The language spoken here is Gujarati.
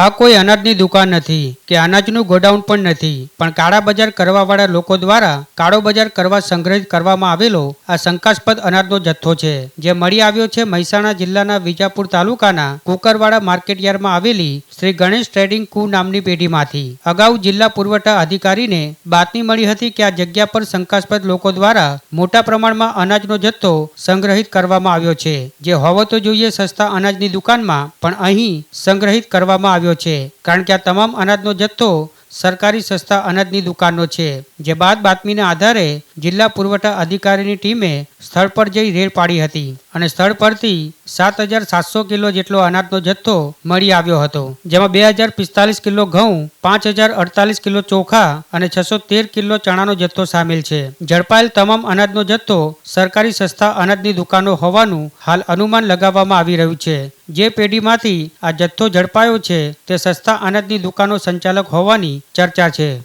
આ કોઈ અનાજની દુકાન નથી, કે અનાજનું ગોડાઉન પણ નથી. પણ કાળા બજાર કરવાવાળા લોકો દ્વારા કાળો બજાર કરવા સંગ્રહિત કરવામાં આવેલો આ શંકાસ્પદ અનાજનો જથ્થો છે, જે મળી આવ્યો છે મહેસાણા જિલ્લાના વિજાપુર તાલુકાના કુકરવાડા માર્કેટયાર્ડમાં આવેલી શ્રી ગણેશ ટ્રેડિંગ કુ નામની પેઢીમાંથી. અગાઉ જિલ્લા પુરવઠા અધિકારીને બાતમી મળી હતી કે આ જગ્યા પર શંકાસ્પદ લોકો દ્વારા મોટા પ્રમાણમાં અનાજનો જથ્થો સંગ્રહિત કરવામાં આવ્યો છે. જે હોવો તો જોઈએ સસ્તા અનાજની દુકાનમાં, પણ અહીં સંગ્રહિત કરવામાં આવ્યો છે. કારણ કે આ તમામ અનાજનો જથ્થો સરકારી સસ્તા અનાજની દુકાનો છે, જે બાદ બાતમીના આધારે જિલ્લા પુરવઠા અધિકારીની ટીમે સ્થળ પર જઈ રેડ પાડી હતી અને સ્થળ પરથી સાત હજાર સાતસો કિલો જેટલો અનાજનો જથ્થો મળી આવ્યો હતો, જેમાં બે હજાર પિસ્તાલીસ કિલો ઘઉં, પાંચ હજાર અડતાલીસ કિલો ચોખા અને છસો તેર કિલો ચણાનો જથ્થો સામેલ છે. ઝડપાયેલ તમામ અનાજનો જથ્થો સરકારી સસ્તા અનાજની દુકાનો હોવાનું હાલ અનુમાન લગાવવામાં આવી રહ્યું છે. જે પેઢીમાંથી આ જથ્થો ઝડપાયો છે તે સસ્તા અનાજની દુકાનો સંચાલક હોવાની ચર્ચા છે.